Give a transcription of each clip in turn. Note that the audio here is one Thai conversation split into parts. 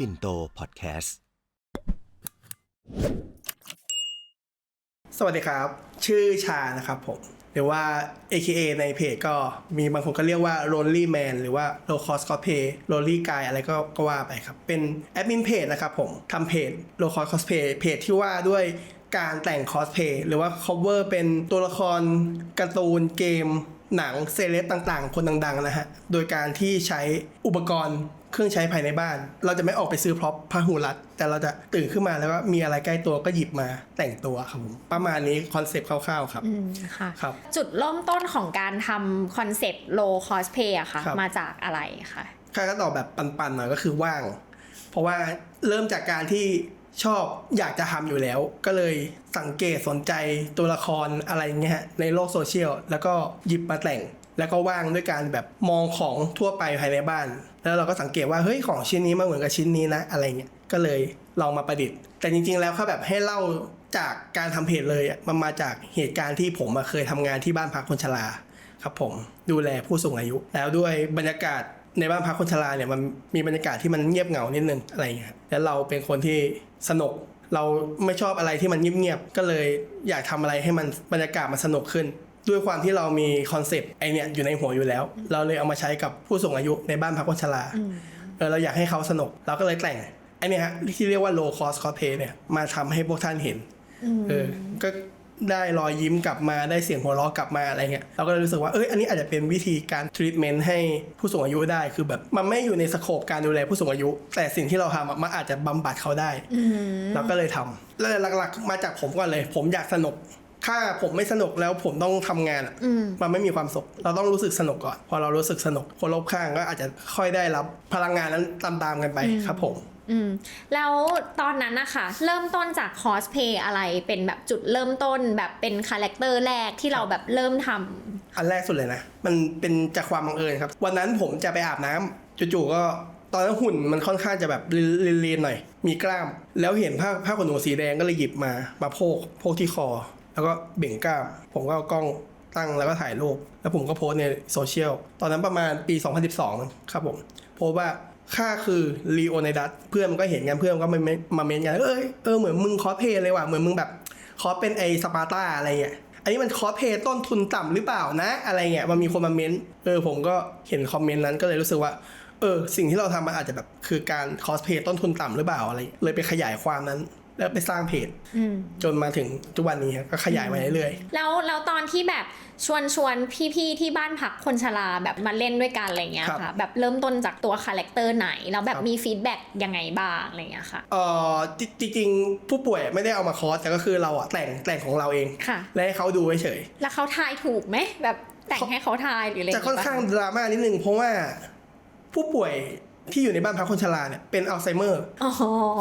ปิ่นโตพอดแคสต์ สวัสดีครับ ชื่อชานะครับผม หรือว่า AKA ในเพจก็มีบางคนก็เรียกว่า Lonely Man หรือว่า Low Cost Cosplay Lonely Guy อะไรก็ก็ว่าไปครับ เป็นแอดมินเพจนะครับผมทำเพจ Low Cost Cosplay เพจที่ว่าด้วยการแต่งคอสเพย์หรือว่า cover เป็นตัวละครการ์ตูนเกมหนังเซเลบต่างๆ คนดังๆนะฮะ โดยการที่ใช้อุปกรณ์ เครื่องใช้ภายในบ้าน เราจะไม่ออกไปซื้อพร็อพพาหูรัด แต่เราจะตื่นขึ้นมาแล้วก็มีอะไรใกล้ตัวก็หยิบมาแต่งตัวครับผมประมาณนี้คอนเซปต์คร่าวๆครับอืมค่ะ ครับ จุดเริ่มต้นของการทำคอนเซปต์ low cost pay อะค่ะครับ มาจากอะไรคะค่าก็ตอบแบบปันๆหน่อยก็คือว่าง เพราะว่าเริ่มจากการที่ชอบอยากจะทำอยู่แล้ว ก็เลยสังเกตสนใจตัวละครอะไรเงี้ยฮะในโลกโซเชียล แล้วก็หยิบมาแต่ง แล้วก็ว่างด้วยการแบบมองของทั่วไปภายในบ้าน แล้วเราก็สังเกตว่าเฮ้ยของชิ้นนี้มันเหมือนกับชิ้นนี้นะอะไรเงี้ยก็เลยลองมาประดิษฐ์ แต่จริง ๆ แล้วเขาแบบให้เล่าจากการทำเพจเลยอะมันมาจากเหตุการณ์ที่ผมเคยทำงานที่บ้านพักคนชราครับผมดูแลผู้สูงอายุ แล้วด้วยบรรยากาศในบ้านพักคนชราเนี่ยมันมีบรรยากาศที่มันเงียบเหงานิดนึงอะไรเงี้ยแล้วเราเป็นคนที่สนุกเราไม่ชอบอะไรที่มันเงียบๆก็เลยอยากทำอะไรให้มันบรรยากาศมันสนุกขึ้น ด้วยความที่เรามีคอนเซปต์ไอเนี่ยอยู่ในหัวอยู่แล้ว เราเลยเอามาใช้กับผู้สูงอายุในบ้านพักคนชราเออเราอยากให้เขาสนุก เราก็เลยแต่งไอเนี่ยฮะที่เรียกว่า low cost cosplay เนี่ยมาทำให้พวกท่านเห็นเออก็ได้รอยยิ้มกลับมาได้เสียงหัวเราะกลับมาอะไรเงี้ยเราก็เลยรู้สึกว่าเอ้ยอันนี้อาจจะเป็นวิธีการทรีทเมนต์ให้ผู้สูงอายุได้คือแบบมันไม่อยู่ในสโคปการดูแลผู้สูงอายุ แต่สิ่งที่เราทำอะมันอาจจะบำบัดเขาได้เราก็เลยทำแล้วหลักๆ มาจากผมก่อนเลย ผมอยากสนุก ถ้าผมไม่สนุกแล้วผมต้องทำงานอะมันไม่มีความสุข เราต้องรู้สึกสนุกก่อน พอเรารู้สึกสนุกคนรอบข้างก็อาจจะค่อยได้รับพลังงานนั้นตามๆกันไปครับผมอืมแล้วตอนนั้นนะคะเริ่มต้นจากคอสเพย์อะไรเป็นแบบจุดเริ่มต้นแบบเป็นคาแรคเตอร์แรกที่เราแบบเริ่มทำอันแรกสุดเลยนะ มันเป็นจากความบังเอิญครับ วันนั้นผมจะไปอาบน้ำจู่ๆก็ตอนนั้นหุ่นมันค่อนข้างจะแบบเลียนๆหน่อย มีกล้าม แล้วเห็นผ้าผ้าขนหนูสีแดงก็เลยหยิบมา มาโพกโพกที่คอ แล้วก็เบ่งกล้ามผมก็เอากล้องตั้งแล้วก็ถ่ายรูป แล้วผมก็โพสในโซเชียล ตอนนั้นประมาณปี 2012 ครับผม โพสว่าค่าคือลีโอไนดัสเพื่อนมันก็เห็นกันเพื่อนมันก็มาเม้นมาเมนกัน เอ้ยเออเหมือนมึงคอสเพย์เลยว่ะ เหมือนมึงแบบคอสเป็นไอสปาร์ตาอะไรเงี้ย อันนี้มันคอสเพย์ต้นทุนต่ำหรือเปล่านะ อะไรเงี้ย มันมีคนมาเม้นเออผมก็เห็นคอมเมนต์นั้นก็เลยรู้สึกว่า เออ สิ่งที่เราทำมันอาจจะแบบคือการคอสเพย์ต้นทุนต่ำหรือเปล่าอะไร เลยไปขยายความนั้น แล้วไปสร้างเพจจนมาถึงทุกวันนี้ครับก็ขยายมาเรื่อยๆแล้วแล้วตอนที่แบบชวนชวนพี่ๆที่บ้านพักคนชราแบบมาเล่นด้วยกันอะไรเงี้ยครับค่ะแบบเริ่มต้นจากตัวคาแรคเตอร์ไหน แล้วแบบครับมีฟีดแบ็กยังไงบ้างอะไรเงี้ยค่ะเอ่อจจริงๆผู้ป่วยไม่ได้เอามาคอร์สแต่ก็คือเราอะแต่งแต่งของเราเองค่ะและให้เขาดูเฉยแล้วเขาทายถูกไหมแบบแต่งให้เขาทายหรืออะไรๆจะค่อนข้างดราม่านิดนึงเพราะว่าผู้ป่วย ที่อยู่ในบ้านพักคนชราเนี่ยเป็นอัลไซเมอร์อ๋อ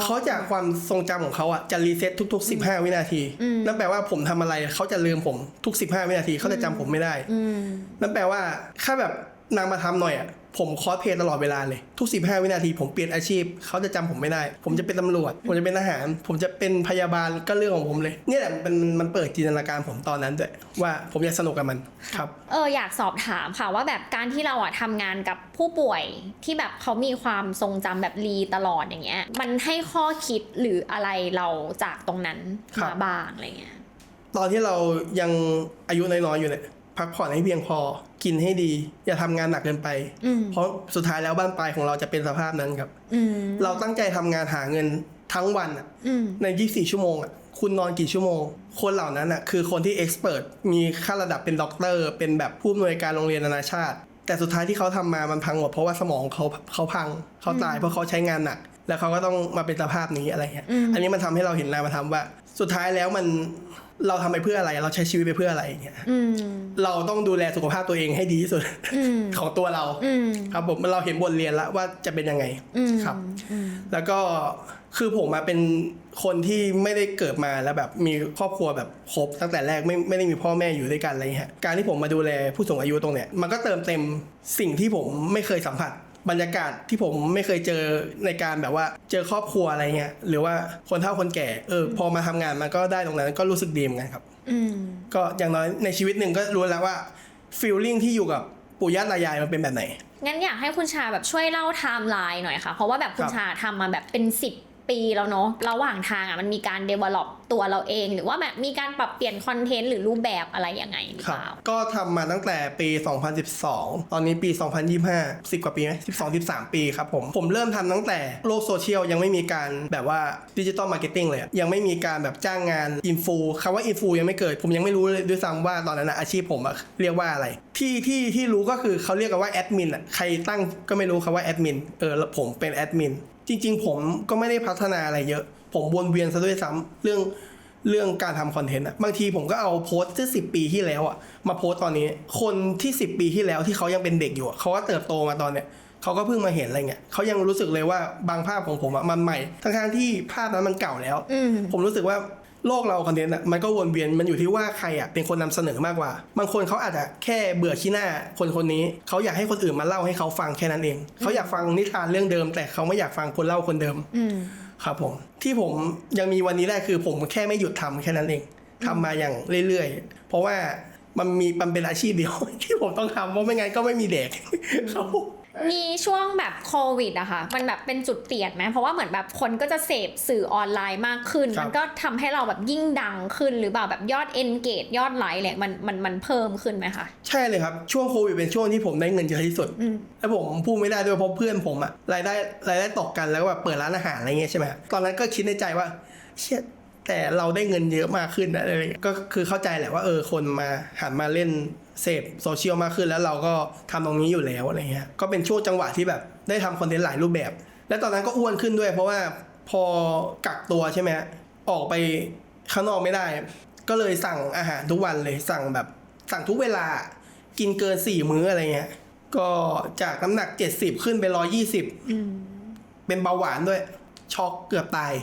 เขาจากความทรงจำของเขาอะจะรีเซ็ตทุก ๆ 15 วินาที นั่นแปลว่าผมทำอะไรเขาจะลืมผมทุก 15 วินาทีเขาจะจำผมไม่ได้อืมนั่นแปลว่าถ้าแบบนางมาทำหน่อยอะ ผมคอสเพลย์ตลอดเวลาเลย ทุก 15 วินาทีผมเปลี่ยนอาชีพ เขาจะจำผมไม่ได้ ผมจะเป็นตำรวจ ผมจะเป็นทหาร ผมจะเป็นพยาบาลก็เรื่องของผมเลย เนี่ยแหละมันมันเปิดจินตนาการผมตอนนั้นด้วยว่าผมอยากสนุกกับมันครับเอออยากสอบถามค่ะว่าแบบการที่เราอะทำงานกับผู้ป่วยที่แบบเขามีความทรงจำแบบรีตลอดอย่างเงี้ยมันให้ข้อคิดหรืออะไรเราจากตรงนั้นครัมาบบ้างอะไรเงี้ยตอนที่เรายังอายุน้อยๆอยู่เนี่ย พักผ่อนให้เพียงพอ กินให้ดี อย่าทำงานหนักเกินไปอืมเพราะสุดท้ายแล้วบ้านปลายของเราจะเป็นสภาพนั้นครับอืมเราตั้งใจทำงานหาเงินทั้งวันอะอืมใน 24 ชั่วโมงอะคุณนอนกี่ชั่วโมง คนเหล่านั้นอะคือคนที่เอ็กซ์เพรสมีค่าระดับเป็นด็อกเตอร์ เป็นแบบผู้อำนวยการโรงเรียนนานาชาติ แต่สุดท้ายที่เขาทำมามันพังหมดเพราะว่าสมองเขาเขาพังเขาตายเพราะเขาใช้งานหนัก แล้วเขาก็ต้องมาเป็นสภาพนี้อะไรเงี้ยอันนี้มันทำให้เราเห็นนามธรรมว่า สุดท้ายแล้วมัน เราทำไปเพื่ออะไร เราใช้ชีวิตไปเพื่ออะไรอย่างเงี้ยอืมเราต้องดูแลสุขภาพตัวเองให้ดีที่สุดอืมของตัวเราอืมครับผมเราเห็นบทเรียนแล้วว่าจะเป็นยังไงอืมครับ แล้วก็คือผมมาเป็นคนที่ไม่ได้เกิดมาแล้วแบบมีครอบครัวแบบครบตั้งแต่แรกไม่ไม่ได้มีพ่อแม่อยู่ด้วยกันอะไรเงี้ยการที่ผมมาดูแลผู้สูงอายุตรงเนี้ยมันก็เติมเต็มสิ่งที่ผมไม่เคยสัมผัส บรรยากาศที่ผมไม่เคยเจอในการแบบว่าเจอครอบครัวอะไรเงี้ยหรือว่าคนเฒ่าคนแก่เออพอมาทำงานมันก็ได้ตรงนั้นก็รู้สึกดีเหมือนกันครับอืมก็อย่างน้อยในชีวิตหนึ่งก็รู้แล้วว่าฟีลลิ่งที่อยู่กับปู่ย่าตายายมันเป็นแบบไหนงั้นอยากให้คุณชาแบบช่วยเล่าไทม์ไลน์หน่อยค่ะ เพราะว่าแบบคุณครับชาทำมาแบบเป็น10 ปีแล้วเนาะระหว่างทางอะมันมีการ develop ตัวเราเอง หรือว่าแบบมีการปรับเปลี่ยนคอนเทนต์หรือรูปแบบอะไรยังไงหรือครัเปบล่าก็ทำมาตั้งแต่ปี 2012 ตอนนี้ปี 2025 10 กว่าปีไหม12 13 ปีครับผม ผมเริ่มทำตั้งแต่โลกโซเชียลยังไม่มีการแบบว่าดิจิตอลมาร์เก็ตติ้งเลย ยังไม่มีการแบบจ้างงานอินฟูคำว่าอินฟูยังไม่เกิด ผมยังไม่รู้เลยด้วยซ้ำว่าตอนนั้นอาชีพผมอะเรียกว่าอะไร ที่ที่ที่รู้ก็คือเขาเรียกกันว่าแอดมินอะใครตั้งก็ไม่รู้คำว่าแอดมินเออผมเป็นแอดมิน จริง ๆ ผมก็ไม่ได้พัฒนาอะไรเยอะ ผมวนเวียนซะด้วยซ้ำเรื่องเรื่องการทำคอนเทนต์อะบางทีผมก็เอาโพสต์ที่สิปีที่แล้วอะมาโพสต์ตอนนี้ คนที่ 10 ปีที่แล้วที่เขายังเป็นเด็กอยู่อะเขาก็เติบโตมาตอนเนี้ยเขาก็เพิ่งมาเห็นอะไรเงี้ยเขายังรู้สึกเลยว่าบางภาพของผมอะมันใหม่ ทั้งๆที่ภาพนั้นมันเก่าแล้วอืมผมรู้สึกว่า โลกเราคอนเทนต์อะมันก็วนเวียนมันอยู่ที่ว่าใครอะเป็นคนนำเสนอมากกว่า บางคนเขาอาจจะแค่เบื่อขี้หน้าคนคนนี้เขาอยากให้คนอื่นมาเล่าให้เขาฟังแค่นั้นเองเขาอยากฟังนิทานเรื่องเดิม แต่เขาไม่อยากฟังคนเล่าคนเดิมอืมครับผมที่ผมยังมีวันนี้ได้คือผมแค่ไม่หยุดทำแค่นั้นเองทำมาอย่างเรื่อยๆ เพราะว่ามันมีมันเป็นอาชีพเดียวที่ผมต้องทำเพราะไม่งั้นก็ไม่มีเด็กครับผม มีช่วงแบบโควิดอะค่ะ มันแบบเป็นจุดเปลี่ยนไหมเพราะว่าเหมือนแบบคนก็จะเสพสื่อออนไลน์มากขึ้น ครับ มันก็ทำให้เราแบบยิ่งดังขึ้นหรือเปล่าแบบยอด engage ยอดไลค์เลยมันมันมันเพิ่มขึ้นไหมคะใช่เลยครับ ช่วงโควิดเป็นช่วงที่ผมได้เงินเยอะที่สุด อืม แล้วผมพูดไม่ได้ด้วยเพราะเพื่อนผมอะรายได้รายได้ตกกันแล้วก็แบบเปิดร้านอาหารอะไรเงี้ยใช่ไหมตอนนั้นก็คิดในใจว่าเชี่ยแต่เราได้เงินเยอะมากขึ้นนะอะไรเงี้ยก็คือเข้าใจแหละว่าเออคนมาหันมาเล่น เสพโซเชียลมากขึ้นแล้วเราก็ทำตรงนี้อยู่แล้วอะไรเงี้ยก็เป็นช่วงจังหวะที่แบบได้ทำคอนเทนต์หลายรูปแบบ และตอนนั้นก็อ้วนขึ้นด้วย เพราะว่าพอกักตัวใช่ไหมออกไปข้างนอกไม่ได้ ก็เลยสั่งอาหารทุกวันเลยสั่งแบบสั่งทุกเวลากินเกินสี่มื้ออะไรเงี้ยก็จากน้ำหนัก70ขึ้นไป120อืมเป็นเบาหวานด้วย ช็อกเกือบตาย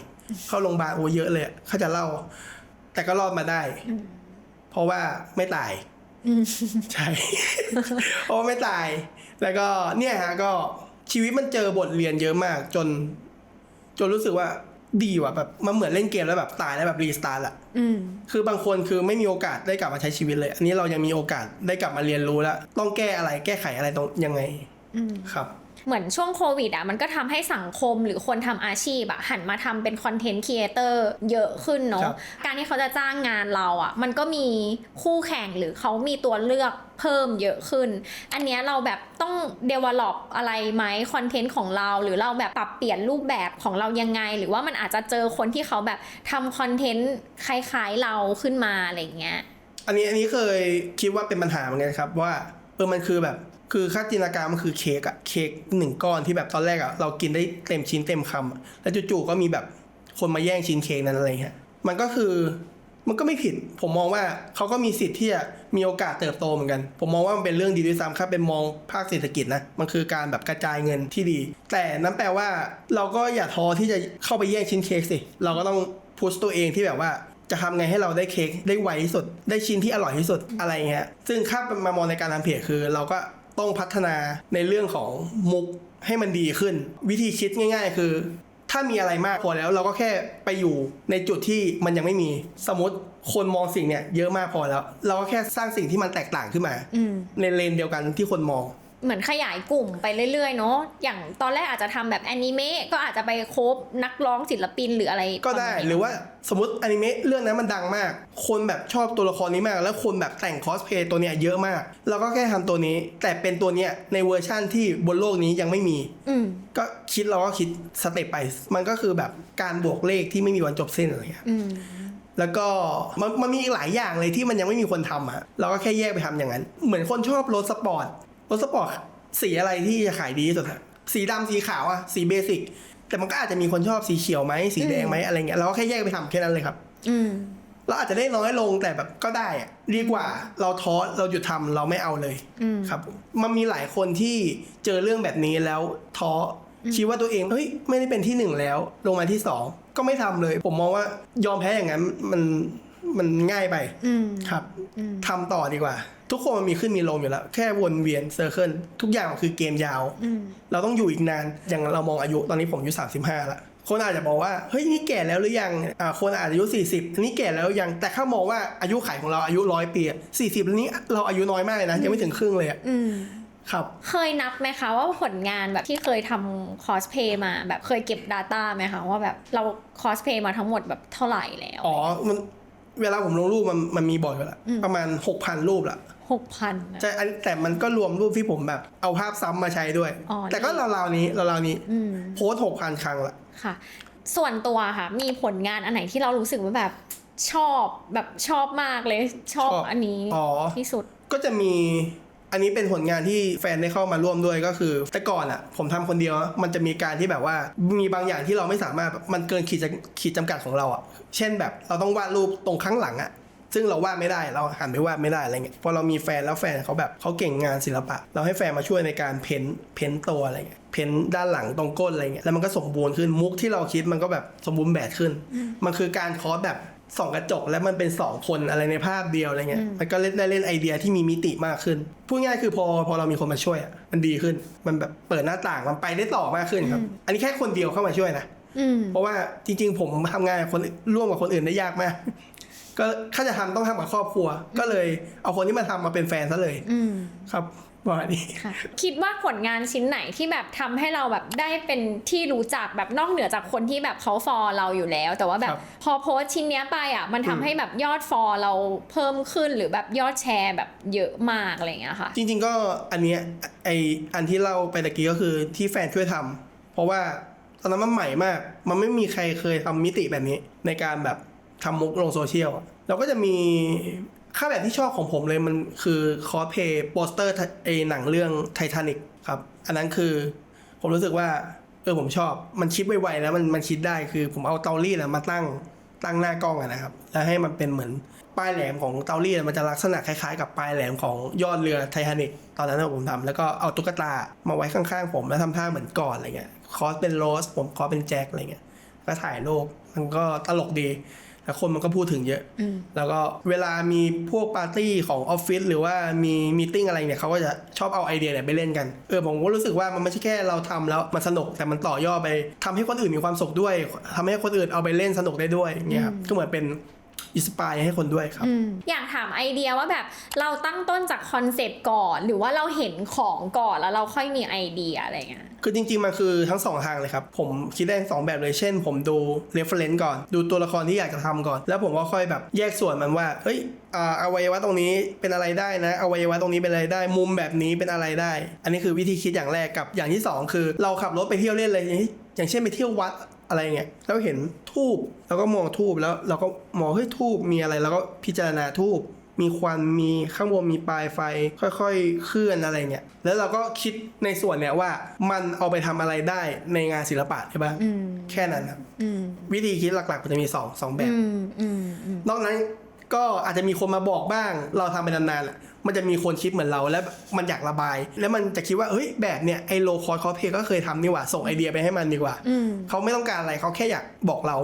เข้าโรงพยาบาลโอ้เยอะเลยเขาจะเล่า แต่ก็รอดมาได้ เพราะว่าไม่ตาย ใช่เพราะว่าไม่ตาย แล้วก็เนี่ยฮะก็ชีวิตมันเจอบทเรียนเยอะมาก จน จนรู้สึกว่าดีว่ะแบบมันเหมือนเล่นเกมแล้วแบบตายแล้วแบบรีสตาร์ทอะอืมคือบางคนคือไม่มีโอกาสได้กลับมาใช้ชีวิตเลย อันนี้เรายังมีโอกาสได้กลับมาเรียนรู้แล้ว ต้องแก้อะไรแก้ไขอะไรตรงยังไงอืมครับ เหมือนช่วงโควิดอะมันก็ทำให้สังคมหรือคนทำอาชีพอะหันมาทำเป็นคอนเทนต์ครีเอเตอร์เยอะขึ้นครัเนาะบการที่เขาจะจ้างงานเราอะมันก็มีคู่แข่งหรือเขามีตัวเลือกเพิ่มเยอะขึ้น อันเนี้ยเราแบบต้อง develop อะไรไหมคอนเทนต์ของเรา หรือเราแบบปรับเปลี่ยนรูปแบบของเรายังไง หรือว่ามันอาจจะเจอคนที่เขาแบบทำคอนเทนต์คล้ายๆเราขึ้นมาอะไรอย่างเงี้ย อันนี้อันนี้เคยคิดว่าเป็นปัญหาเหมือนกันครับว่าเออมันคือแบบ คือค่าจินตนาการมันคือเค้กอะเค้กหนึ่งก้อนที่แบบตอนแรกอะเรากินได้เต็มชิ้นเต็มคำแล้วจู่ๆก็มีแบบคนมาแย่งชิ้นเค้กนั้นอะไรเงี้ยมันก็คือมันก็ไม่ผิด ผมมองว่าเขาก็มีสิทธิ์ที่จะมีโอกาสเติบโตเหมือนกัน ผมมองว่ามันเป็นเรื่องดีด้วยซ้ำครับ เป็นมองภาคเศรษฐกิจนะ มันคือการแบบกระจายเงินที่ดี แต่นั้นแปลว่าเราก็อย่าท้อที่จะเข้าไปแย่งชิ้นเค้กสิ เราก็ต้องพุชตัวเองที่แบบว่าจะทำไงให้เราได้เค้กได้ไวที่สุด ได้ชิ้นที่อร่อยที่สุดอะไรเงี้ย ซึ่งค่ามามองในการทำเพจคือ เราก็ ต้องพัฒนาในเรื่องของมุกให้มันดีขึ้น วิธีคิดง่าย ๆ คือ ถ้ามีอะไรมากพอแล้วเราก็แค่ไปอยู่ในจุดที่มันยังไม่มี สมมติคนมองสิ่งเนี้ยเยอะมากพอแล้ว เราก็แค่สร้างสิ่งที่มันแตกต่างขึ้นมาอืมในเลนเดียวกันที่คนมอง เหมือนขยายกลุ่มไปเรื่อยๆเนาะอย่างตอนแรกอาจจะทำแบบแอนิเมะก็อาจจะไปโคบนักร้องศิลปินหรืออะไรก็ได้ประมณนี้หรือว่าสมมติอนิเมะเรื่องนั้นมันดังมาก คนแบบชอบตัวละครนี้มาก แล้วคนแบบแต่งคอสเพลย์ตัวเนี้ยเยอะมาก เราก็แค่ทำตัวนี้ แต่เป็นตัวเนี้ยในเวอร์ชั่นที่บนโลกนี้ยังไม่มีอืมก็คิดเราก็คิดสเต็ปไป มันก็คือแบบการบวกเลขที่ไม่มีวันจบสิ้นอะไรเงี้ยอืมแล้วก็มันมันมีอีกหลายอย่างเลยที่มันยังไม่มีคนทำอะเราก็แค่แยกไปทำอย่างนั้น เหมือนคนชอบรถสปอร์ต รถสปอร์ตสีอะไรที่จะขายดีที่สุดอะสีดำสีขาวอะสีเบสิกแต่มันก็อาจจะมีคนชอบสีเขียวไหมสีแดงไหมอะไรเงี้ยเราก็แค่แยกไปทำแค่นั้นเลยครับ อืมเราอาจจะได้น้อยลงแต่แบบก็ได้อะดีกว่าเราท้อเราหยุดทำเราไม่เอาเลยอืมครับผมมันมีหลายคนที่เจอเรื่องแบบนี้แล้วท้ออคิดว่าตัวเองเฮ้ยไม่ได้เป็นที่หนึ่งแล้ว ลงมาที่สองก็ไม่ทำเลย ผมมองว่ายอมแพ้อย่างนั้นมันมันง่ายไปอืมครับอืมทำต่อดีกว่า ทุกคนมันมีขึ้นมีลงอยู่แล้ว แค่วนเวียนเซอร์เคิลทุกอย่างมันคือเกมยาวอืมเราต้องอยู่อีกนานอย่างเรามองอายุตอนนี้ผมอายุ35แล้วคนอาจจะบอกว่าเฮ้ยนี่แก่แล้วหรือยังอ่าคนอาจจะอายุ 40อันนี้แก่แล้วหรือยังแต่ถ้ามองว่าอายุขัยของเราอายุร้อยปีอะ40แล้วนี้เราอายุน้อยมากเลยนะยังไม่ถึงครึ่งเลยอะอืมครับ เคยนับไหมคะว่าผลงานแบบที่เคยทำคอสเพย์มาแบบเคยเก็บ Data ไหมคะว่าแบบเราคอสเพย์มาทั้งหมดแบบเท่าไหร่แล้ว อ๋อมันเวลาผมลงรูปมันมันมีบ่อยอยู่ละอืมประมาณหกพันรูปละ หกพันใช่อันแต่มันก็รวมรูปที่ผมแบบ เอาภาพซ้ำมาใช้ด้วยอ๋อแต่ก็ราวๆนี้ราวๆนี้อืมโพสหกพันครั้งละค่ะ ส่วนตัวค่ะ มีผลงานอันไหนที่เรารู้สึกว่าแบบชอบแบบชอบมากเลยชอบอันนี้อ๋อที่สุดก็จะมีอันนี้เป็นผลงานที่แฟนได้เข้ามาร่วมด้วยก็คือ แต่ก่อนอะ ผมทำคนเดียวอะมันจะมีการที่แบบว่ามีบางอย่างที่เราไม่สามารถมันเกินขีดจำขีดจำกัดของเราอะ เช่นแบบเราต้องวาดรูปตรงข้างหลังอะ ซึ่งเราวาดไม่ได้เราหันไปวาดไม่ได้อะไรเงี้ยพอเรามีแฟนแล้วแฟนเขาแบบเขาเก่งงานศิลปะ เราให้แฟนมาช่วยในการเพ้นท์เพ้นท์ตัวอะไรเงี้ยเพ้นท์ด้านหลังตรงก้นอะไรเงี้ยแล้วมันก็สมบูรณ์ขึ้นมุกที่เราคิดมันก็แบบสมบูรณ์แบบขึ้น มันคือการคอสแบบส่องกระจกแล้วมันเป็นสองคนอะไรในภาพเดียวอะไรเงี้ยอืมมันก็เล่นได้เล่นไอเดียที่มีมิติมากขึ้นพูดง่ายคือพอพอเรามีคนมาช่วยอะมันดีขึ้นมันแบบเปิดหน้าต่างมันไปได้ต่อมากขึ้นครับ อันนี้แค่คนเดียวเข้ามาช่วยนะอืมเพราะว่าจริงๆ ผมทำงานกับคนร่วมกับคนอื่นได้ยากมาก ก็ถ้าจะทำต้องทำกับครอบครัว ก็เลยเอาคนที่มาทำมาเป็นแฟนซะเลยอืมครับประมาณนี้ค่ะคิดว่าผลงานชิ้นไหนที่แบบทำให้เราแบบได้เป็นที่รู้จักแบบนอกเหนือจากคนที่แบบเขาฟอลเราอยู่แล้ว แต่ว่าแบบครับพอโพสต์ชิ้นเนี้ยไปอะมันทำอืมให้แบบยอดฟอลเราเพิ่มขึ้นหรือแบบยอดแชร์แบบเยอะมากอะไรอย่างเงี้ยค่ะ จริง ๆก็อันเนี้ยไออันที่เล่าไปตะกี้ก็คือที่แฟนช่วยทำเพราะว่าตอนนั้นมันใหม่มาก มันไม่มีใครเคยทำมิติแบบนี้ในการแบบ ทำมุกลงโซเชียลเราก็จะมีค่าแบบที่ชอบของผมเลยมันคือคอสเพย์โปสเตอร์ไอหนังเรื่องไททานิกครับ อันนั้นคือผมรู้สึกว่า เออผมชอบ มันคิดไวๆแล้วมันมันคิดได้คือผมเอาเตารีดอะมาตั้งตั้งหน้ากล้องนะครับ แล้วให้มันเป็นเหมือนปลายแหลมของเตารีดมันจะลักษณะคล้ายๆ กับปลายแหลมของยอดเรือไททานิกตอนนั้นผมทำแล้วก็เอาตุ๊กตามาไว้ข้างๆ ผมแล้วทำท่าเหมือนกอดอะไรเงี้ยคอสเป็นโรสผมคอสเป็นแจ็คอะไรเงี้ยก็ถ่ายรูปมันก็ตลกดี แล้วคนมันก็พูดถึงเยอะอืมแล้วก็เวลามีพวกปาร์ตี้ของออฟฟิศหรือว่ามีมีติ้งอะไรเนี่ยเขาก็จะชอบเอาไอเดียเนี่ยไปเล่นกันเออผมก็รู้สึกว่ามันไม่ใช่แค่เราทำแล้วมันสนุกแต่มันต่อยอดไปทำให้คนอื่นมีความสุขด้วยทำให้คนอื่นเอาไปเล่นสนุกได้ด้วยอย่างเงี้ยครับก็เหมือนเป็น อินสปายให้คนด้วยครับอืมอยากถามไอเดียว่าแบบเราตั้งต้นจากคอนเซปต์ก่อน หรือว่าเราเห็นของก่อนแล้วเราค่อยมีไอเดียอะไรเงี้ยคือจริงๆมันคือทั้งสองทางเลยครับ ผมคิดได้ทั้งสองแบบเลยเช่น ผมดู reference ก่อน ดูตัวละครที่อยากจะทำก่อน แล้วผมก็ค่อยแบบแยกส่วนมันว่าเฮ้ยอ่าอวัยวะตรงนี้เป็นอะไรได้นะอวัยวะตรงนี้เป็นอะไรได้ มุมแบบนี้เป็นอะไรได้ อันนี้คือวิธีคิดอย่างแรกกับอย่างที่สองคือ เราขับรถไปเที่ยวเล่นเลยอย่างที่อย่างเช่นไปเที่ยววัด อะไรเงี้ยแล้วเห็นทูบแล้วก็มองทูบแล้วเราก็มองเฮ้ยทูบมีอะไรแล้วก็พิจารณาทูบมีควันมีข้างบนมีปลายไฟ ค่อยๆ เคลื่อนอะไรเงี้ยแล้วเราก็คิดในส่วนเนี้ยว่ามันเอาไปทำอะไรได้ในงานศิลปะใช่ปะอืมแค่นั้นครับอืมวิธีคิดหลักๆมันจะมีสองสองแบบอืมอืมอืมนอกนั้น ก็อาจจะมีคนมาบอกบ้าง เราทำไปนานๆอะมันจะมีคนคิดเหมือนเราแล้วมันอยากระบาย แล้วมันจะคิดว่าเฮ้ยแบบเนี้ยไอโลคอร์คอเพก็เคยทำนี่หว่าส่งไอเดียไปให้มันดีกว่าเขาไม่ต้องการอะไรเขาแค่อยากบอกเรา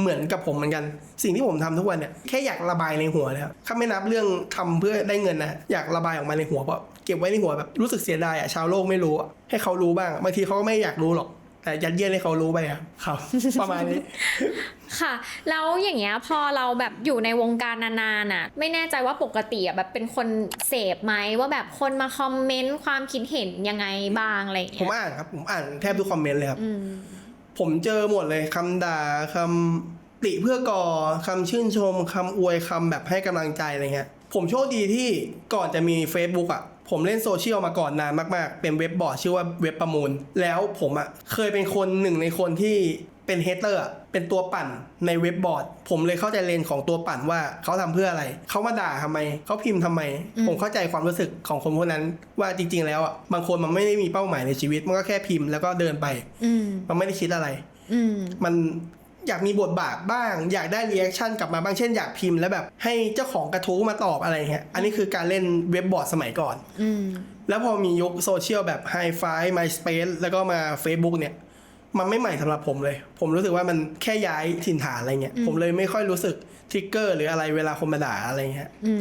เหมือนกับผมเหมือนกัน สิ่งที่ผมทำทุกวันเนี่ยแค่อยากระบายในหัวนะครับถ้าไม่นับเรื่องทำเพื่อได้เงินนะอยากระบายออกมาในหัวเพราะเก็บไว้ในหัวแบบรู้สึกเสียดายอะชาวโลกไม่รู้ให้เขารู้บ้างบางทีเขาก็ไม่อยากรู้หรอก ยัดเยียดให้เขารู้ไปอะครับ ประมาณนี้ค่ะ แล้วอย่างเงี้ยพอเราแบบอยู่ในวงการนานๆน่ะ ไม่แน่ใจว่าปกติอะแบบเป็นคนเสพไหมว่าแบบคนมาคอมเมนต์ความคิดเห็นยังไงบ้างอะไรอย่างผเงี้มยอ่านครับ ผมอ่านแทบทุกคอมเมนต์เลยครับ อืมผมเจอหมดเลยคำด่าคำติเพื่อก่อคำชื่นชมคำอวยคำแบบให้กำลังใจอะไรเงี้ยผมโชคดีที่ก่อนจะมี Facebook อะ ผมเล่นโซเชียลมาก่อนนานมากๆ เป็นเว็บบอร์ดชื่อว่าเว็บประมูล แล้วผมอะเคยเป็นคนหนึ่งในคนที่เป็นเฮเตอร์อะเป็นตัวปั่นในเว็บบอร์ด ผมเลยเข้าใจเลนของตัวปั่นว่าเขาทำเพื่ออะไร เขามาด่าทำไม เขาพิมพ์ทำไมอืมผมเข้าใจความรู้สึกของคนพวกนั้น ว่าจริง ๆ แล้วอะบางคนมันไม่ได้มีเป้าหมายในชีวิต มันก็แค่พิมพ์แล้วก็เดินไปอืมมันไม่ได้คิดอะไรอืมมัน อยากมีบทบาทบ้าง อยากได้รีแอคชั่นกลับมาบ้างเช่นอยากพิมพ์แล้วแบบให้เจ้าของกระทู้มาตอบอะไรเงี้ยอันนี้คือการเล่นเว็บบอร์ดสมัยก่อนอืมแล้วพอมียุคโซเชียลแบบ Hi Fi MySpace แล้วก็มา Facebook เนี่ย มันไม่ใหม่สำหรับผมเลย ผมรู้สึกว่ามันแค่ย้ายถิ่นฐานอะไรเงี้ยอืมผมเลยไม่ค่อยรู้สึกทริกเกอร์หรืออะไรเวลาคนมาด่าอะไรเงี้ยอื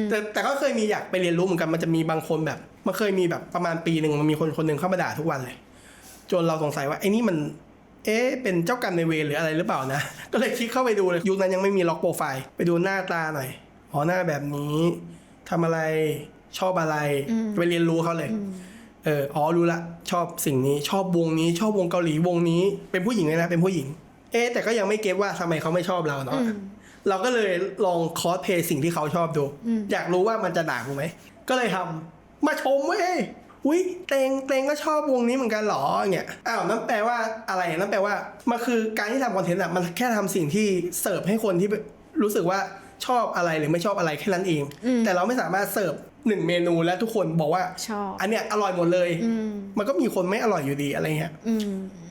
มแต่แต่ก็เคยมีอยากไปเรียนรู้เหมือนกันมันจะมีบางคนแบบมันเคยมีแบบประมาณปีหนึ่งมันมีคนคนหนึ่งเข้ามาด่าทุกวันเลย จนเราสงสัยว่าไอ้นี่มัน เอ๊ะเป็นเจ้ากรรมในายเวรหรืออะไรหรือเปล่านะ ก็เลยคลิกเข้าไปดูเลยยุคนั้นยังไม่มีล็อกโปรไฟล์ไปดูหน้าตาหน่อยอ๋อหน้าแบบนี้ทำอะไรชอบอะไรอืมไปเรียนรู้เขาเลยอืมเอออ๋อรู้ละชอบสิ่งนี้ชอบวงนี้ ชอบวงเกาหลีวงนี้ เป็นผู้หญิงเลยนะเป็นผู้หญิง เอ๊ะแต่ก็ยังไม่เก็ตว่าทำไมเขาไม่ชอบเราเนาะอืมเราก็เลยลองคอสเพลย์สิ่งที่เขาชอบดูอืมอยากรู้ว่ามันจะด่ากูไหมก็เลยทำมาชมเว้ย อุ้ยเตงเตงก็ชอบวงนี้เหมือนกันเหรออย่างเงี้ยอ้าวนั่นแปลว่าอะไรนั่นแปลว่ามันคือการที่ทำคอนเทนต์อะมันแค่ทำสิ่งที่เสิร์ฟให้คนที่รู้สึกว่าชอบอะไรหรือไม่ชอบอะไรแค่นั้นเองอืมแต่เราไม่สามารถเสิร์ฟหนึ่งเมนูแล้วทุกคนบอกว่าชอบอันเนี้ยอร่อยหมดเลยอืมมันก็มีคนไม่อร่อยอยู่ดีอะไรเงี้ยอืม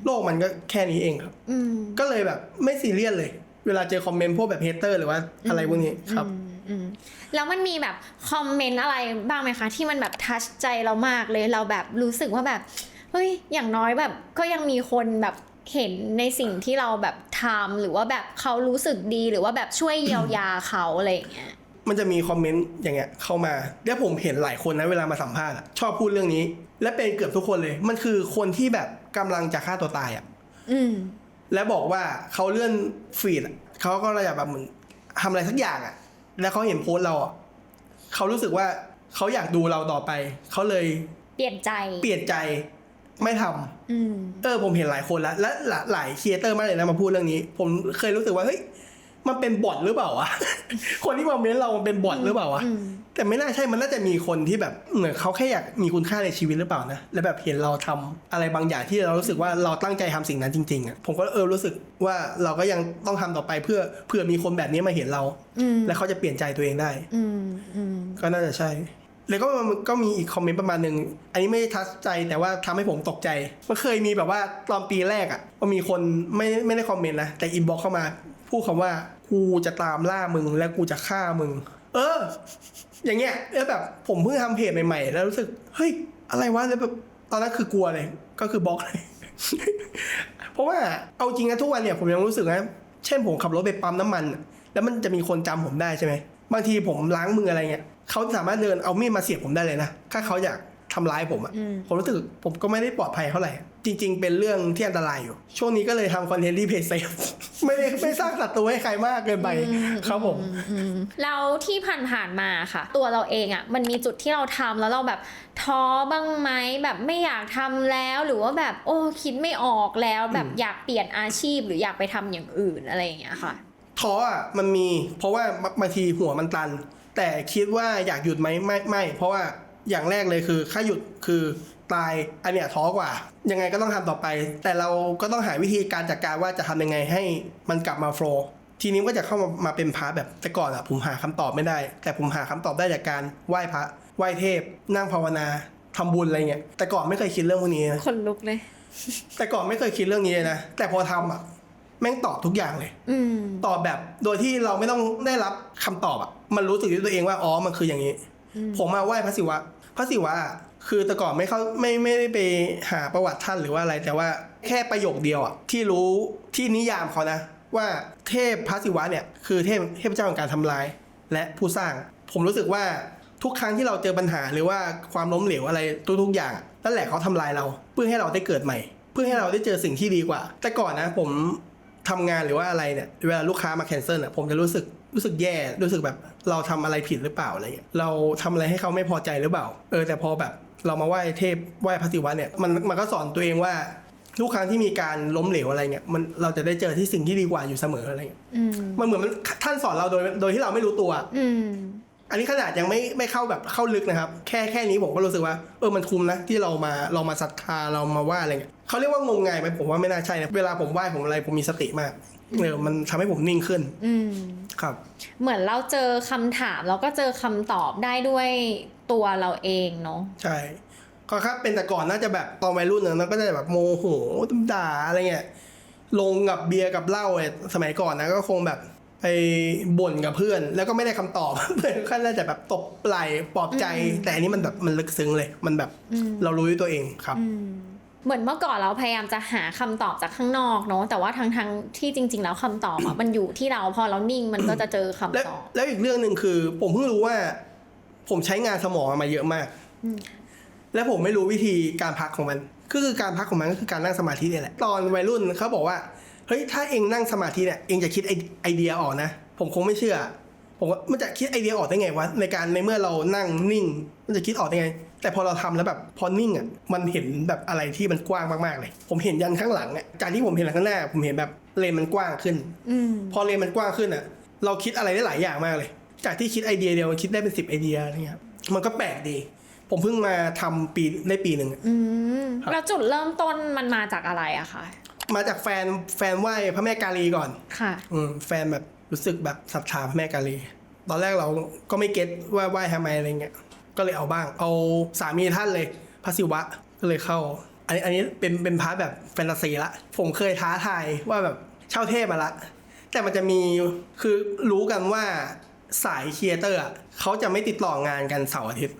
โลกมันก็แค่นี้เองครับอืมก็เลยแบบไม่ซีเรียสเลย เวลาเจอคอมเมนต์พวกแบบเฮเตอร์หรือว่าอะไรพวกนี้ครับ อืมอืมแล้วมันมีแบบคอมเมนต์อะไรบ้างไหมคะ ที่มันแบบทัชใจเรามากเลยเราแบบรู้สึกว่าแบบเฮ้ยอย่างน้อยแบบก็ยังมีคนแบบเห็นในสิ่งที่เราแบบทำหรือว่าแบบเขารู้สึกดีหรือว่าแบบช่วยเยียวยาเขาอะไรอย่างเงี้ยมันจะมีคอมเมนต์อย่างเงี้ยเข้ามาแล้วผมเห็นหลายคนนะเวลามาสัมภาษณ์อะชอบพูดเรื่องนี้ และเป็นเกือบทุกคนเลย มันคือคนที่แบบกำลังจะฆ่าตัวตายอะอืมและบอกว่าเขาเลื่อนฟีดอะเขาก็เลยแบบเหมือนทำอะไรสักอย่างอะ แล้วเขาเห็นโพสต์เราอะเขารู้สึกว่าเขาอยากดูเราต่อไป เขาเลยเปลี่ยนใจ เปลี่ยนใจไม่ทำอืม เออผมเห็นหลายคนแล้วและหลายหลายครีเอเตอร์มากเลยนะมาพูดเรื่องนี้ ผมเคยรู้สึกว่าเฮ้ย มันเป็นบอทหรือเปล่าวะ คนที่มาเม้นเรามันเป็นบอทหรือเปล่าวะอืมแต่ไม่น่าใช่ มันน่าจะมีคนที่แบบเหมือนเขาแค่อยากมีคุณค่าในชีวิตหรือเปล่านะ แล้วแบบเห็นเราทำอะไรบางอย่างที่เรารู้สึกว่าเราตั้งใจทำสิ่งนั้นจริงๆอะ ผมก็เออรู้สึกว่าเราก็ยังต้องทำต่อไปเพื่อเพื่อมีคนแบบนี้มาเห็นเราอืมและเขาจะเปลี่ยนใจตัวเองได้ อืมอืมก็น่าจะใช่ แล้วก็ก็มีอีกคอมเมนต์ประมาณหนึ่ง อันนี้ไม่ได้ทัชใจแต่ว่าทำให้ผมตกใจ มันเคยมีแบบว่าตอนปีแรกอะ่ะมันมีคนไม่ไม่ได้คอมเมนต์นะแต่อินบ็อกเข้ามา พูดคำว่ากูจะตามล่ามึงและกูจะฆ่ามึง เออ อย่างเงี้ยแล้วแบบผมเพิ่งทำเพจใหม่ๆ แล้วรู้สึกเฮ้ยอะไรวะแล้วแบบตอนนั้นคือกลัวเลยก็คือบล็อกเลยเพราะว่าเอาจริงนะทุกวันเนี่ยผมยังรู้สึกนะเช่นผมขับรถไปปั๊มน้ำมัน แล้วมันจะมีคนจำผมได้ใช่ไหมบางทีผมล้างมืออะไรเงี้ยเขาสามารถเดินเอามีดมาเสียบผมได้เลยนะถ้าเขาอยาก ทำร้ายผมอะอืมผมรู้สึกผมก็ไม่ได้ปลอดภัยเท่าไหร่ จริง ๆ เป็นเรื่องที่อันตรายอยู่ ช่วงนี้ก็เลยทำคอนเทนต์ที่เพจเซฟไม่ได้ไม่สร้างศัตรูให้ใครมากเกินไปครับผมอืมแล้วที่ผ่านๆมาค่ะ ตัวเราเองอะ่ะมันมีจุดที่เราทำแล้วเราแบบท้อบ้างไหมแบบไม่อยากทำแล้วหรือว่าแบบโอ้คิดไม่ออกแล้วแบบอยากเปลี่ยนอาชีพหรืออยากไปทำอย่างอื่นอะไรอย่างเงี้ยค่ะท้ออะมันมีเพราะว่าบางทีหัวมันตัน แต่คิดว่าอยากหยุดไหมไม่ไม่เพราะว่า อย่างแรกเลยคือค่าหยุดคือตายอันเนี้ยท้อกว่า ยังไงก็ต้องทำต่อไป แต่เราก็ต้องหาวิธีการจัดการว่าจะทำยังไงให้มันกลับมาโฟล์ทีนี้ก็จะเข้ามามาเป็นพาร์ทแบบแต่ก่อนอะผมหาคำตอบไม่ได้ แต่ผมหาคำตอบได้จากการไหว้พระไหว้เทพ นั่งภาวนาทำบุญอะไรเงี้ยแต่ก่อนไม่เคยคิดเรื่องพวกนี้นะคนลุกเลย แต่ก่อนไม่เคยคิดเรื่องนี้เลยนะแต่พอทำอะแม่งตอบทุกอย่างเลยอืมตอบแบบโดยที่เราไม่ต้องได้รับคำตอบอะมันรู้สึกด้วยตัวเองว่า อ๋อ มันคืออย่างนี้ ผมมาไหว้พระศิวะ พระศิวะ คือแต่ก่อนไม่เข้าไม่ไม่ได้ไปหาประวัติท่านหรือว่าอะไร แต่ว่าแค่ประโยคเดียวอะที่รู้ที่นิยามเขานะ ว่าเทพพระศิวะเนี่ยคือเทพเทพเจ้าของการทำลาย และผู้สร้าง ผมรู้สึกว่าทุกครั้งที่เราเจอปัญหาหรือว่าความล้มเหลวอะไรทุกๆอย่างนั่นแหละเขาทำลายเรา เพื่อให้เราได้เกิดใหม่ เพื่อให้เราได้เจอสิ่งที่ดีกว่า แต่ก่อนนะผมทำงานหรือว่าอะไรเนี่ยเวลาลูกค้ามาแคนเซิลอะผมจะรู้สึก รู้สึกแย่รู้สึกแบบเราทำอะไรผิดหรือเปล่าอะไรเงี้ยเราทำอะไรให้เขาไม่พอใจหรือเปล่า เออแต่พอแบบเรามาไหว้เทพไหว้พระศิวะเนี่ยมันมันก็สอนตัวเองว่าทุกครั้งที่มีการล้มเหลวอะไรเงี้ยมันเราจะได้เจอที่สิ่งที่ดีกว่าอยู่เสมออะไรเงี้ยอืมมันเหมือนมันท่านสอนเราโดยโดยที่เราไม่รู้ตัวอืมอันนี้ขนาดยังไม่ไม่เข้าแบบเข้าลึกนะครับ แค่แค่นี้ผมก็รู้สึกว่าเออมันคุ้มนะที่เรามาเรามาศรัทธาเรามาไหว้อะไรเงี้ยเขาเรียกว่างมงายไหมผมว่าไม่น่าใช่นะเวลาผมไหว้ผมอะไรผมมีสติมาก เออมันทำให้ผมนิ่งขึ้น อืมครับ เหมือนเราเจอคำถามแล้วก็เจอคำตอบได้ด้วยตัวเราเองเนาะใช่ก็ครับเป็นแต่ก่อนน่าจะแบบตอนวัยรุ่นเนี่ยก็จะแบบโมโหด่าอะไรเงี้ยลงกับเบียร์กับเหล้าเนี่ยสมัยก่อนนะก็คงแบบไปบ่นกับเพื่อน แล้วก็ไม่ได้คำตอบเพื่อนก็น่าจะแบบตบไหล่ปลอบใจ แต่อันนี้มันแบบมันลึกซึ้งเลย มันแบบอืมเรารู้ด้วยตัวเองครับอืม เหมือนเมื่อก่อนเราพยายามจะหาคำตอบจากข้างนอกเนาะแต่ว่าทางทางที่จริง ๆ แล้วคำตอบอะมันอยู่ที่เราพอเรานิ่งมันก็จะเจอคำแล้วตอบแล้วอีกเรื่องหนึ่งคือ ผมเพิ่งรู้ว่า ผมใช้งานสมองมาเยอะมาก และผมไม่รู้วิธีการพักของมันก็คือการพักของมันก็คือการนั่งสมาธินี่แหละตอนวัยรุ่นเขาบอกว่าเฮ้ยถ้าเองนั่งสมาธิเนี่ยเองจะคิดไอไอเดียออกนะผมคงไม่เชื่อ ผมว่ามันจะคิดไอเดียออกได้ไงวะในการในเมื่อเรานั่งนิ่ง มันจะคิดออกได้ไง แต่พอเราทำแล้วแบบพอนิ่งอะมันเห็นแบบอะไรที่มันกว้างมากๆเลย ผมเห็นยันข้างหลังอะจากที่ผมเห็นข้างหน้า ผมเห็นแบบเลนมันกว้างขึ้นอืมพอเลนมันกว้างขึ้นอะ เราคิดอะไรได้หลายอย่างมากเลย จากที่คิดไอเดียเดียวมันคิดได้เป็นสิบไอเดียอะไรเงี้ยมันก็แปลกดี ผมเพิ่งมาทำปีได้ปีหนึ่งอะอืมครับแล้วจุดเริ่มต้นมันมาจากอะไรอะคะมาจากแฟนแฟนไหว้พระแม่กาลีก่อนค่ะ อืมแฟนแบบ รู้สึกแบบศรัทธาพระแม่กาลี ตอนแรกเราก็ไม่เก็ตว่าไหว้ทำไมอะไรเงี้ย ก็เลยเอาบ้าง เอาสามีท่านเลยพระศิวะก็เลยเข้า อันนี้อันนี้เป็นเป็นพาร์ทแบบแฟนตาซีละ ผมเคยท้าทายว่าแบบเช่าเทพมาละ แต่มันจะมีคือรู้กันว่าสายครีเอเตอร์เขาจะไม่ติดต่องานกันเสาร์อาทิตย์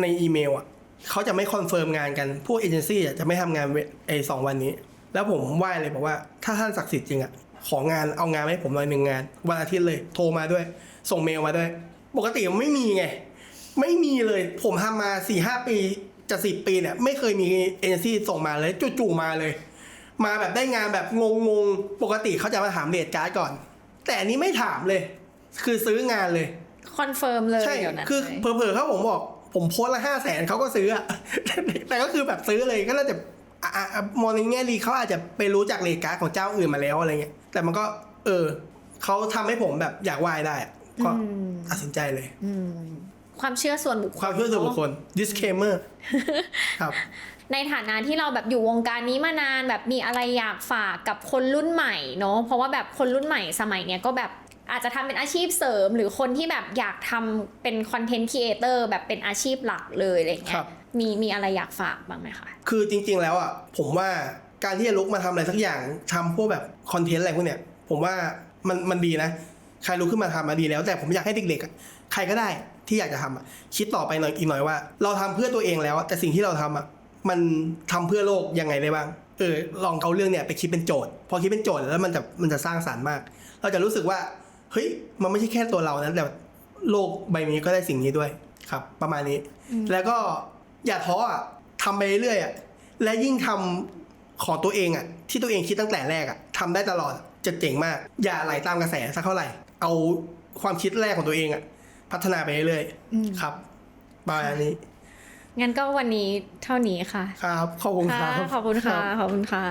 ในอีเมลอะเขาจะไม่คอนเฟิร์มงานกัน พวกเอเจนซี่จะไม่ทำงานเวไอสองวันนี้ แล้วผมไหว้เลยบอกว่าถ้าท่านศักดิ์สิทธิ์จริงอะ ของานเอางานมาให้ผมหน่อยหนึ่งงาน วันอาทิตย์เลย โทรมาด้วย ส่งเมลมาด้วย ปกติมันไม่มีไง ไม่มีเลย ผมทำมาสี่ห้าปีจะสิบปีเนี่ยไม่เคยมีเอเจนซี่ส่งมาเลยจู่ๆมาเลย มาแบบได้งานแบบงงๆ ปกติเขาจะมาถามเรทการ์ดก่อน แต่อันนี้ไม่ถามเลย คือซื้องานเลยคอนเฟิร์มเลยใช่เดี๋ยวนั้นคือเลยเผลอๆเขาผมบอก ผมโพสต์ละห้าแสนเขาก็ซื้ออะแต่ก็คือแบบซื้อเลยก็น่าจะอะอะอะมองในแง่ดีเขาอาจจะไปรู้จักเลทการ์ดของเจ้าอื่นมาแล้วอะไรเงี้ย แต่มันก็ เออเขาทำให้ผมแบบอยากไหว้ได้อะก็อืมตัดสินใจเลยอืมความเชื่อส่วนบุคคลความเชื่อส่วนบุคคล disclaimer ครับในฐานะที่เราแบบอยู่วงการนี้มานานแบบมีอะไรอยากฝากกับคนรุ่นใหม่เนาะเพราะว่าแบบคนรุ่นใหม่สมัยเนี้ยก็แบบอาจจะทำเป็นอาชีพเสริม หรือคนที่แบบอยากทำเป็นคอนเทนต์ครีเอเตอร์แบบเป็นอาชีพหลักเลยอะไรเงี้ครัยบมีมีอะไรอยากฝากบ้างไหมคะ คือจริงๆแล้วอะผมว่า การที่จะลุกมาทำอะไรสักอย่างทำพวกแบบคอนเทนต์อะไรพวกเนี้ยผมว่ามันมันดีนะ ใครลุกขึ้นมาทำมาดีแล้ว แต่ผมอยากให้เด็กๆอะใครก็ได้ที่อยากจะทำอะคิดต่อไปหน่อยอีกหน่อยว่า เราทำเพื่อตัวเองแล้วอะแต่สิ่งที่เราทำอะมันทำเพื่อโลกยังไงได้บ้างเออลองเอาเรื่องเนี้ยไปคิดเป็นโจทย์ พอคิดเป็นโจทย์แล้วมันจะมันจะสร้างสรรค์มาก เราจะรู้สึกว่าเฮ้ยมันไม่ใช่แค่ตัวเรานะแต่โลกใบนี้ก็ได้สิ่งนี้ด้วยครับ ประมาณนี้ แล้วก็อย่าท้ออะทำไปเรื่อยๆอะและยิ่งทำ ของตัวเองอะที่ตัวเองคิดตั้งแต่แรกอะทำได้ตลอดจะเจ๋งมาก อย่าไหลตามกระแสสักเท่าไหร่ เอาความคิดแรกของตัวเองอะพัฒนาไปเรื่อยอืมๆครับประมาณนี้งั้นก็วันนี้เท่านี้ค่ะ ครับขอบคุณคค่ะรับขอบคุณค่ะรับขอบคุณค่ะ